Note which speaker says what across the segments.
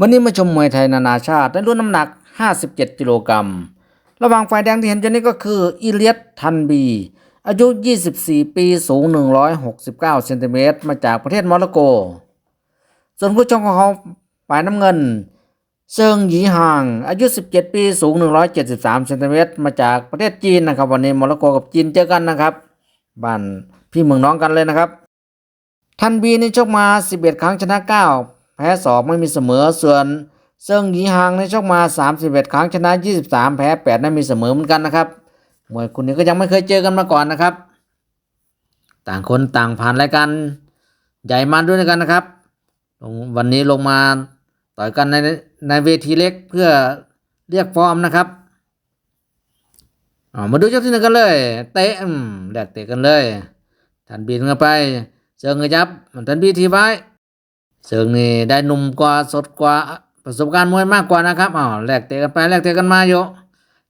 Speaker 1: วันนี้มาชมมวยไทยนานาชาติในรุ่นน้ำหนัก 57 กิโลกรัม ระหว่างฝ่ายแดงที่เห็นอยู่นี้ก็คืออิเลียตทันบี อายุ 24 ปี สูง 169 เซนติเมตร มาจากประเทศโมร็อกโก ส่วนผู้ชมของเขาฝ่ายน้ำเงิน เซิงหยีห่าง อายุ 17 ปี สูง 173 เซนติเมตร มาจากประเทศจีนนะครับ วันนี้โมร็อกโกกับจีนเจอกันนะครับ บ้านพี่เมืองน้องกันเลยนะครับ ทันบีนี่ชกมา 11 ครั้งชนะ 9 แพ้2ไม่มีเสมอส่วนเซิงหยีฮางในชกมา 31 ครั้งชนะ 23 แพ้8นั่นมีเสมอเหมือนกันนะครับมวยคุณนี้ก็ยังไม่เคยเจอกันมาก่อนนะครับ ต่างคนต่างผ่านรายการใหญ่มาด้วยกันนะครับ วันนี้ลงมาต่อยกันในในเวทีเล็กเพื่อเรียกฟอร์มนะครับมาดูเจ้าที่หนึ่งกันเลย เตะแลกเตะกันเลยทันบีนกันไปเซิงกระยับทันบีทีไว้ เซิงนี่ได้หนุ่มกว่าสดกว่าประสบการณ์มวยมากกว่านะครับอ้าวแลกเตะกันไปแลกเตะกันมาอยู่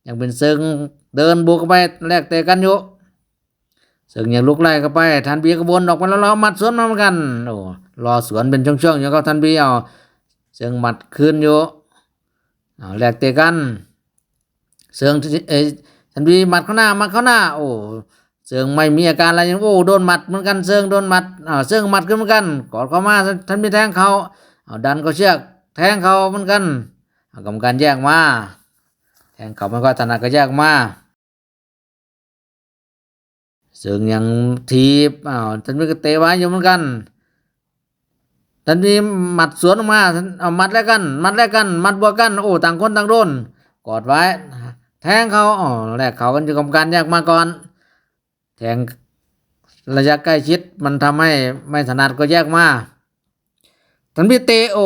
Speaker 1: ยังเป็นเซิงเดินบุกไปแลกเตะกันอยู่เซิงยังลุกไล่เข้าไปทันบีกระบวนออกมาแล้วเรามัดสวนมาเหมือนกันโอ้รอสวนเป็นช่วงๆอยู่ก็ทันบีเอาเซิงหมัดคืนอยู่อ้าวแลกเตะกันเซิงเอทันบีหมัดเข้าหน้าหมัดเข้าหน้าโอ้ เซิงไม่มีอาการอะไรยังโอ้โดนหมัดเหมือนกันเซิงโดนหมัดอ่าเซิงหมัดขึ้นเหมือนกันกอดเข้ามาท่านมีแทงเขาเอาดันเขาเชือกแทงเขาเหมือนกันกรรมการแยกมาแทงเขาไม่ก็ถนัดก็แยกมาเซิงยังทีบอ้าวท่านมีก็เตะไว้อยู่เหมือนกันท่านมีหมัดสวนออกมาท่านเอาหมัดแล้วกันหมัดแล้วกันหมัดบวกกันโอ้ต่างคนต่างโดนกอดไว้ แทงเขาอ๋อแรกเขากันจะกรรมการแยกมาก่อน แทงระยะใกล้ชิดมันทำให้ไม่ถนัดก็แยกมาทันพิเตโอ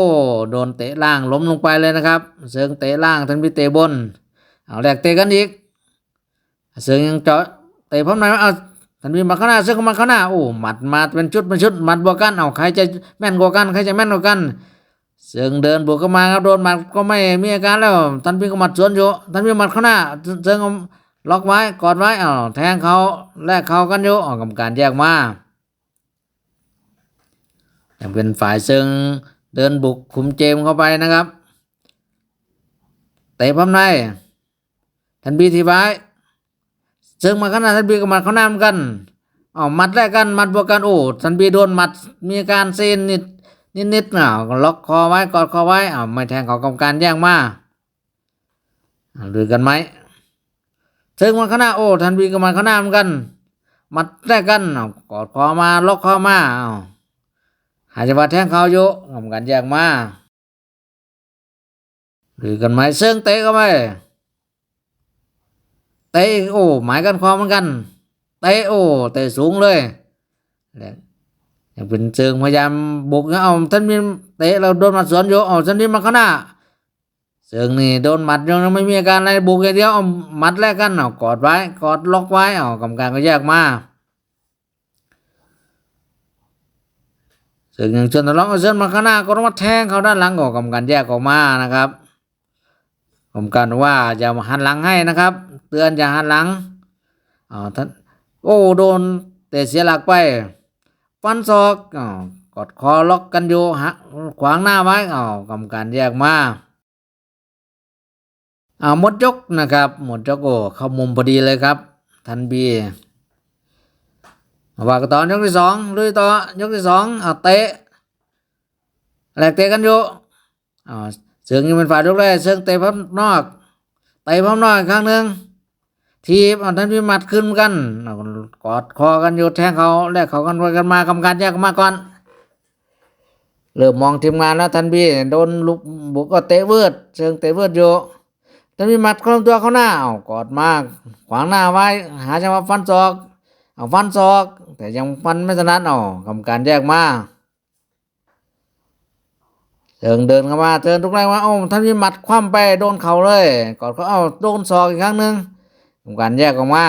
Speaker 1: โดนเตะล่างล้มลงไปเลยนะครับ เสืองเตะล่างทันพิเตะบนเอาแหลกเตะกันอีก เสืองยังเจาะเตะพร้อมไหนอยเอาทันพิมาข้างหน้าเสืองก็มาข้างหน้าโอ้หมัดมาเป็นชุดเป็นชุดหมัดบวกกันเอาใครจะแม่นกว่ากันใครจะแม่นกว่ากัน เสืองเดินบวกเข้ามาครับโดนหมัดก็ไม่มีอาการแล้วทันพิก็หมัดสวนอยู่ทันพิหมัดข้างหน้าเสืองเอา ล็อกไว้กอดไว้อ้าวแทงเขาแลกเขากันอยู่ออกกรรมการแยกมายังเป็นฝ่ายซึ่งเดินบุกคุมเจมเข้าไปนะครับเตะพับในทันบีทีไว้ซึ่งมาขนาดทันบีก็มาเขาน้าเหมือนกันอ๋อมัดแรกกันมัดบวกกันโอ้ทันบีโดนมัดมีการเซนนิดนิดนิดๆอ้าล็อกคอไว้กอดคอไว้อ้าวไม่แทงเขากรรมการแยกมาดูกันไหม ซึ่งมันข้างหน้าโอ้ทันบีก็มาข้างหน้าเหมือนกันมัดแรกกันเอากอดคอมาล็อกคอมาเอาหายจังหวะแทงเขาอยู่ทำกันแยกมาหรือกันไหมเซิงเตะเข้าไปเตะโอ้หมายกันคอเหมือนกันเตะโอ้เตะสูงเลยแล้วยังเป็นเชิงพยายามบุกเอาท่านมีเตะเราโดนมาสวนอยู่เอาท่านมีมาข้างหน้า เสืองนี่โดนหมัดยังไม่มีอาการอะไรบุกอย่างเดียวเอาหมัดแรกกันเอากอดไว้กอดล็อกไว้เอากรรมการก็แยกมาเสืองยังชวนทะเลาะเอาเสือมาข้างหน้าก็ต้องมาแทงเขาด้านหลังก็กรรมการแยกออกมานะครับกรรมการว่าอย่าหันหลังให้นะครับ เตือนอย่าหันหลังเอท่านโอ้โดนเตะเสียหลักไปฟันศอกอ้าวกอดคอล็อกกันอยู่ฮะขวางหน้าไว้อ้ากรรมการแยกมา อ่าหมดยกนะครับ หมดยกโอ้เข้ามุมพอดีเลยครับ ทันบีมาว่ากันต่อยกที่สองลุยต่อยกที่สองเอาเตะแหลกเตะกันอยู่อ่าเสืองยังเป็นฝ่ายยกแรกเสืองเตะพับนอกเตะพับนอกอีกครั้งหนึ่งทีบเอาทันบีหมัดขึ้นกันกอดคอกันอยู่แทงเขาแลกเขากันไปกันมากรรมการแยกมาก่อนเริ่มมองทีมงานแล้วทันบีโดนลุกบุกก็เตะเวิร์ดเสืองเตะเวิร์ดอยู่ จะมีหมัดเข้าลำตัวเข้าหน้าเอากอดมาก ขวางหน้าไว้ หาจังหวะฟันศอก เอาฟันศอก แต่ยังฟันไม่ถนัดเอากรรมการแยกมาเดินเดินเข้ามาเดินทุกแรงว่าโอ้ท่านมีหมัดคว่ำไปโดนเข่าเลยกอดเขาเอาโดนศอกอีกครั้งหนึ่งกรรมการแยกออกมา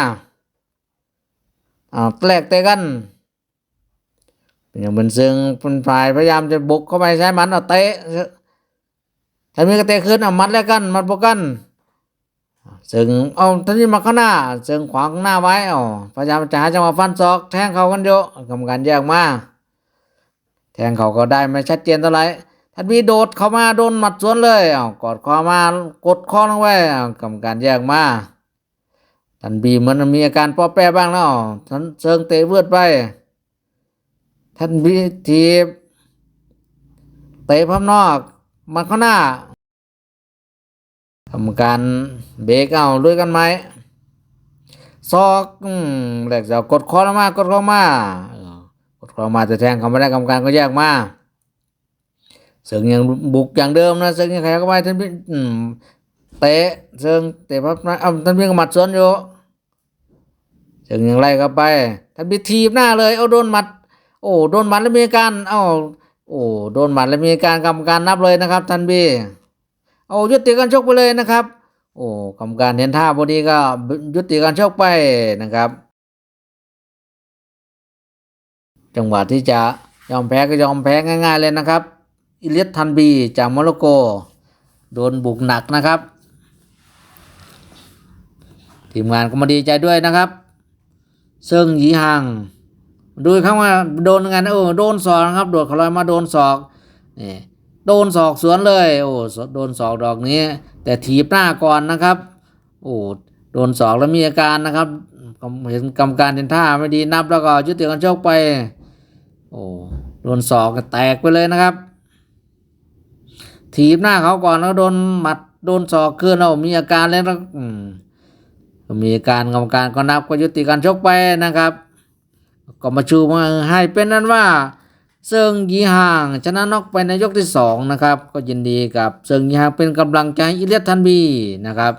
Speaker 1: เอาแตกเตะกันเป็นอย่างเป็นซึ่งเป็นฝ่ายพยายามจะบุกเข้าไปใช้มันเอาเตะถ้ามีกระเตะขึ้นเอามัดแล้วกันมัดพวกกัน ซึ่งเอาท่านนี้มาข้างหน้า ซึ่งขวางหน้าไว้เอพยายามจะหาจังหวะฟันศอก แทงเขากันเยอะกรรมการแยกมาแทงเขาก็ได้ไม่ชัดเจนเท่าไหร่ทันบีโดดเข้ามาโดนหมัดสวนเลยอ้ากอดคอมากดคอลงไว้อ้าวกรรมการแยกมาทันบีเหมือนมีอาการป้อแป้บ้างแล้วทันเชิงเตะเวืดไปทันบีทีบเตะพับนอกมาข้างหน้า กรรมการเบรกเอาด้วยกันไหมซอกแหลกจะกดคอมากดคอมากดคอมาจะแทงเขาไม่ได้กรรมการก็แยกมาเสิงยังบุกอย่างเดิมนะเสิงยังแข็งเข้าไปท่านพี่เตะเสิงเตะพับนะเอ้าท่านพี่ก็หมัดสวนอยู่เสิงยังไล่เข้าไปท่านพี่ทีบหน้าเลยเอาโดนหมัด โอ้โดนหมัดแล้วมีการเอ้าโอ้โดนหมัดแล้วมีการกรรมการนับเลยนะครับท่านพี่ เอายุติการชกไปเลยนะครับ โอ้กรรมการเห็นท่าพอดีก็ยุติการชกไปนะครับ จังหวะที่จะยอมแพ้ก็ยอมแพ้ง่าย ๆ เลยนะครับ อิเลียสทันบีจากโมร็อกโก โดนบุกหนักนะครับ ทีมงานก็มาดีใจด้วยนะครับเซิงหยีหังดูเข้ามาโดนงานโอ้โดนศอกนะครับ โดดเขาลอยมาโดนศอกนี่ โดนศอกสวนเลย โอ้โดนศอกดอกนี้ แต่ถีบหน้าก่อนนะครับ โอ้โดนศอกแล้วมีอาการนะครับเห็นกรรมการเห็นท่าไม่ดีนับแล้วก็ยุติการชกไป โอ้โดนศอกก็แตกไปเลยนะครับ ถีบหน้าเขาก่อนแล้วโดนหมัดโดนศอกขึ้นเอามีอาการแล้วนะมีอาการกรรมการก็นับก็ยุติการชกไปนะครับ ก็มาชูมาให้เป็นนั้นว่า ซิงยีห่างชนะน็อกไปในยกที่สองนะครับก็ยินดีกับเซิงยีห่างเป็นกำลังใจอิเลียทันบีนะครับ